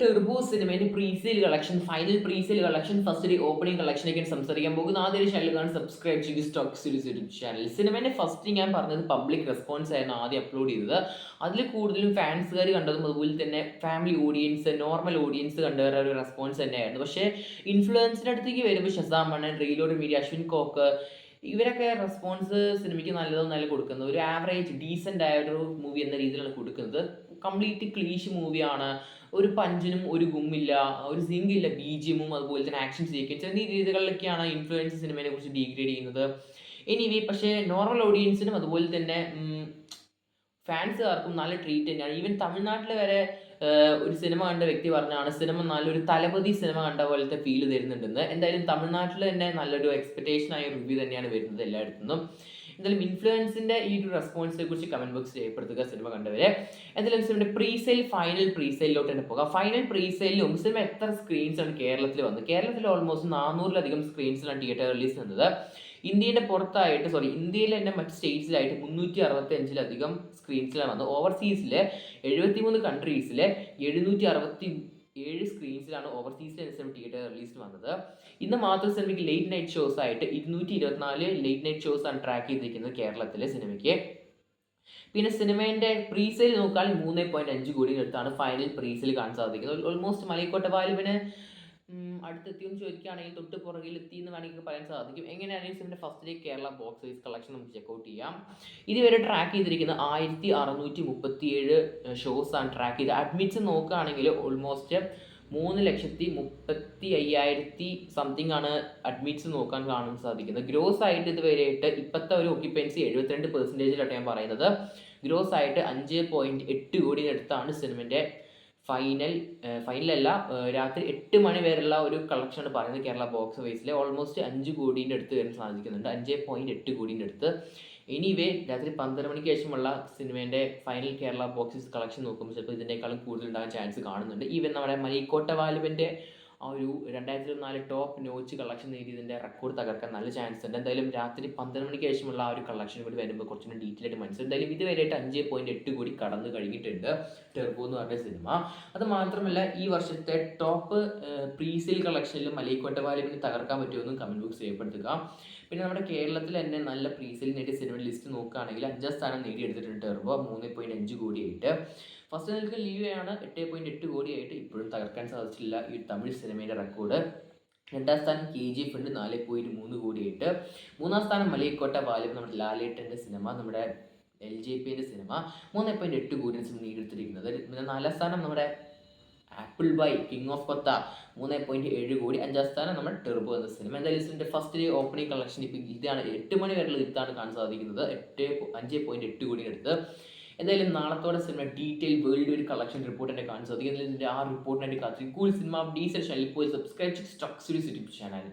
Turbo സിനിമയുടെ presale collection final presale collection first day opening കളക്ഷനൊക്കെയാണ് സംസാരിക്കാൻ പോകുന്ന. ആദ്യം ചാനൽ കാണാൻ സബ്സ്ക്രൈബ് ചെയ്യുക സ്റ്റോക്ക് സീരീസ് യൂട്യൂബ് ചാനൽ സിനിമേന്റെ ഫസ്റ്റ് ഞാൻ പറഞ്ഞത് പബ്ലിക് റെസ്പോൺസ് ആയിരുന്നു ആദ്യം അപ്ലോഡ് ചെയ്തത്. അതിൽ കൂടുതലും ഫാൻസുകാർ കണ്ടതും അതുപോലെ തന്നെ ഫാമിലി ഓഡിയൻസ് നോർമൽ ഓഡിയൻസ് കണ്ടവരുടെ ഒരു റെസ്പോൺസ് തന്നെയായിരുന്നു. പക്ഷേ ഇൻഫ്ലുവൻസിന്റെ അടുത്തേക്ക് വരുമ്പോൾ ഷസാം മണ്ണൻ റീലോഡ് മീഡിയ അശ്വിൻ കോക്ക് ഇവരൊക്കെ റെസ്പോൺസ് സിനിമയ്ക്ക് നല്ലതും നല്ല കൊടുക്കുന്നത് ഒരു ആവറേജ് ഡീസന്റ് ആയ ഒരു മൂവി എന്ന രീതിയിലാണ് കൊടുക്കുന്നത്. കംപ്ലീറ്റ് ക്ലീഷ് മൂവിയാണ് ഒരു പഞ്ചിനും ഒരു ഗുമ്മില്ല ഒരു സിങ്ക് ഇല്ല ബി ജി എമ്മും അതുപോലെ തന്നെ ആക്ഷൻ സീക്വൻസ് എന്നീ രീതികളിലൊക്കെയാണ് ഇൻഫ്ലുവൻസ് സിനിമയെ കുറിച്ച് ഡീഗ്രേഡ് ചെയ്യുന്നത്. എനിവേ പക്ഷേ നോർമൽ ഓഡിയൻസിനും അതുപോലെ തന്നെ ഫാൻസുകാർക്കും നല്ല ട്രീറ്റ് തന്നെയാണ്. ഈവൻ തമിഴ്നാട്ടിൽ വരെ ഒരു സിനിമ കണ്ട വ്യക്തി പറഞ്ഞാണ് സിനിമ നല്ലൊരു തലപതി സിനിമ കണ്ട പോലത്തെ ഫീൽ തരുന്നുണ്ടെന്ന്. എന്തായാലും തമിഴ്നാട്ടിൽ തന്നെ നല്ലൊരു എക്സ്പെക്റ്റേഷൻ റിവ്യൂ തന്നെയാണ് വരുന്നത് എല്ലായിടത്തു നിന്നും എന്തായാലും ഇൻഫ്ലുവൻസിന്റെ ഈ ഒരു റെസ്പോൺസിനെ കുറിച്ച് കമന്റ് ബോക്സ് രേഖപ്പെടുത്തുക സിനിമ കണ്ടവരെ. എന്തായാലും സിനിമയുടെ പ്രീസെയിൽ ഫൈനൽ പ്രീ സെയിലോട്ട് തന്നെ പോകാം. ഫൈനൽ പ്രീ സെയിലും സിനിമ എത്ര സ്ക്രീൻസ് ആണ് കേരളത്തിൽ വന്നത്? കേരളത്തിൽ ഓൾമോസ്റ്റ് നാനൂറിലധികം സ്ക്രീൻസിലാണ് തിയേറ്റർ റിലീസ് വന്നത്. ഇന്ത്യയുടെ പുറത്തായിട്ട് സോറി ഇന്ത്യയിൽ തന്നെ മറ്റ് സ്റ്റേറ്റ്സിലായിട്ട് മുന്നൂറ്റി അറുപത്തി അഞ്ചിലധികം സ്ക്രീൻസിലാണ് വന്നത്. ഓവർസീസിൽ എഴുപത്തി മൂന്ന് കൺട്രീസിലെ എഴുന്നൂറ്റി അറുപത്തി ഏഴ് സ്ക്രീൻസിലാണ് ഓവർസീസിലെ സിനിമ തിയേറ്റർ റിലീസ് വന്നത്. ഇന്ന് മാത്രം സിനിമയ്ക്ക് ലേറ്റ് നൈറ്റ് ഷോസ് ആയിട്ട് ഇരുന്നൂറ്റി ഇരുപത്തിനാല് ലേറ്റ് നൈറ്റ് ഷോസ് ആണ് ട്രാക്ക് ചെയ്തിരിക്കുന്നത് കേരളത്തിലെ സിനിമയ്ക്ക് പിന്നെ സിനിമേന്റെ പ്രീസെയിൽ നോക്കാൻ മൂന്ന് പോയിന്റ് അഞ്ച് കോടി അടുത്താണ് ഫൈനൽ പ്രീസെയിൽ കാണാൻ സാധിക്കുന്നത്. ഓൾമോസ്റ്റ് മലയക്കോട്ട വാലുവിന് അടുത്തെത്തിയെന്ന് ചോദിക്കുകയാണെങ്കിൽ തൊട്ട് പുറകിൽ എത്തി എന്ന് വേണമെങ്കിൽ പറയാൻ സാധിക്കും. എങ്ങനെയാണെങ്കിൽ സിമിന്റെ first day Kerala box office collection നമുക്ക് ചെക്കൗട്ട് ചെയ്യാം. ഇതുവരെ ട്രാക്ക് ചെയ്തിരിക്കുന്ന ആയിരത്തി അറുന്നൂറ്റി മുപ്പത്തി ഏഴ് ഷോസ് ആണ് ട്രാക്ക് ചെയ്ത് അഡ്മിറ്റ്സ് നോക്കുകയാണെങ്കിൽ ഓൾമോസ്റ്റ് മൂന്ന് ലക്ഷത്തി മുപ്പത്തി അയ്യായിരത്തി സംതിങ് ആണ് അഡ്മിറ്റ്സ് നോക്കാൻ കാണാൻ സാധിക്കുന്നത്. ഗ്രോസ് ആയിട്ട് ഇതുവരെയായിട്ട് ഇപ്പോഴത്തെ ഒരു ഓക്യുപ്പൻസി എഴുപത്തിരണ്ട് പെർസെന്റേജിലാണ് ഞാൻ പറയുന്നത്. ഗ്രോസ് ആയിട്ട് അഞ്ച് പോയിന്റ് എട്ട് കോടിയുടെ അടുത്താണ് സിനിമന്റെ ഫൈനൽ ഫൈനലല്ല രാത്രി എട്ട് മണി വരെയുള്ള ഒരു കളക്ഷനാണ് പറയുന്നത് കേരള ബോക്സ് ഓഫീസിലെ ഓൾമോസ്റ്റ് അഞ്ച് കോടീന്റെ അടുത്ത് വരാൻ സാധിക്കുന്നുണ്ട്. അഞ്ച് പോയിന്റ് എട്ട് കോടീന്റെ അടുത്ത്. എനിവേ രാത്രി പന്ത്രണ്ട് മണിക്ക് ശേഷമുള്ള സിനിമേന്റെ ഫൈനൽ കേരള ബോക്സ് കളക്ഷൻ നോക്കുമ്പോൾ ചിലപ്പോൾ ഇതിനേക്കാളും കൂടുതൽ ഉണ്ടാകാൻ ചാൻസ് കാണുന്നുണ്ട്. ഈവൻ നമ്മുടെ മലീക്കോട്ട വാലുവിന്റെ ആ ഒരു രണ്ടായിരത്തി ഇരുപത്തിനാല് ടോപ്പ് നോച്ച് കളക്ഷൻ നേടിയതിന്റെ റെക്കോർഡ് തകർക്കാൻ നല്ല ചാൻസ് ഉണ്ട്. എന്തായാലും രാത്രി പന്ത്രണ്ട് മണിക്ക് ശേഷമുള്ള ആ ഒരു കളക്ഷൻ കൂടി വരുമ്പോൾ കുറച്ചുകൂടി ഡീറ്റെയിൽ ആയിട്ട് മനസ്സിലായി എന്തായാലും ഇതുവരെയായിട്ട് അഞ്ച് പോയിന്റ് എട്ട് കോടി കടന്നു കഴിഞ്ഞിട്ടുണ്ട് ടെർബോ എന്ന് പറഞ്ഞ സിനിമ അത് മാത്രമല്ല ഈ വർഷത്തെ ടോപ്പ് പ്രീസെയിൽ കളക്ഷനിലും മലയിക്കോട്ട വാലുവിന് തകർക്കാൻ പറ്റുമെന്നും കമന്റ് ബോക്സ് ചെയ്യപ്പെടുത്തുക പിന്നെ നമ്മുടെ കേരളത്തിൽ തന്നെ നല്ല പ്രീസെയിൽ നേടിയ സിനിമ ലിസ്റ്റ് നോക്കുകയാണെങ്കിൽ അഞ്ചാം സ്ഥാനം നേടിയെടുത്തിട്ടുണ്ട് ടെർബോ മൂന്ന് പോയിന്റ് അഞ്ച് കോടിയായിട്ട് ഫസ്റ്റ് നിൽക്കുന്ന ലീവയാണ് എട്ട് പോയിന്റ് എട്ട് കോടിയായിട്ട് ഇപ്പോഴും തകർക്കാൻ സാധിച്ചില്ല ഈ തമിഴ് സിനിമയുടെ റെക്കോർഡ് രണ്ടാം സ്ഥാനം കെ ജി എഫ് ഉണ്ട് നാല് പോയിന്റ് മൂന്ന് കോടിയായിട്ട് മൂന്നാം സ്ഥാനം മലയക്കോട്ട ബാലം നമ്മുടെ ലാലേട്ടന്റെ സിനിമ നമ്മുടെ എൽ ജെ പിന്റെ സിനിമ മൂന്ന് പോയിന്റ് എട്ട് കോടി സിനിമ നേടിയെടുത്തിരിക്കുന്നത്. പിന്നെ നാലാം സ്ഥാനം നമ്മുടെ ആപ്പിൾ ബൈ കിങ് ഓഫ് കൊത്ത മൂന്ന് പോയിന്റ് ഏഴ് കോടി. അഞ്ചാം സ്ഥാനം നമ്മൾ ടെർബോ എന്ന സിനിമ എന്തായാലും ഇതിന്റെ ഫസ്റ്റ് ഡേ ഓപ്പണിംഗ് കളക്ഷൻ ഇപ്പം ഇതാണ്. എട്ട് മണി വരെയുള്ള ഇതാണ് കാണാൻ സാധിക്കുന്നത്. എട്ട് അഞ്ച് പോയിന്റ് എട്ട് കോടി അടുത്ത്. എന്തായാലും നാളത്തോടെ സിനിമ ഡീറ്റെയിൽ വേൾഡ് ഒരു കളക്ഷൻ റിപ്പോർട്ട് എന്നെ കാണാൻ സാധിക്കും ആ റിപ്പോർട്ടിനായിട്ട് കാത്തിരിക്കും. കൂൾ സിനിമ ഡീസൽ ചാനൽ പോയി സബ്സ്ക്രൈബ് ചെയ്ത് യൂട്യൂബ് ചാനൽ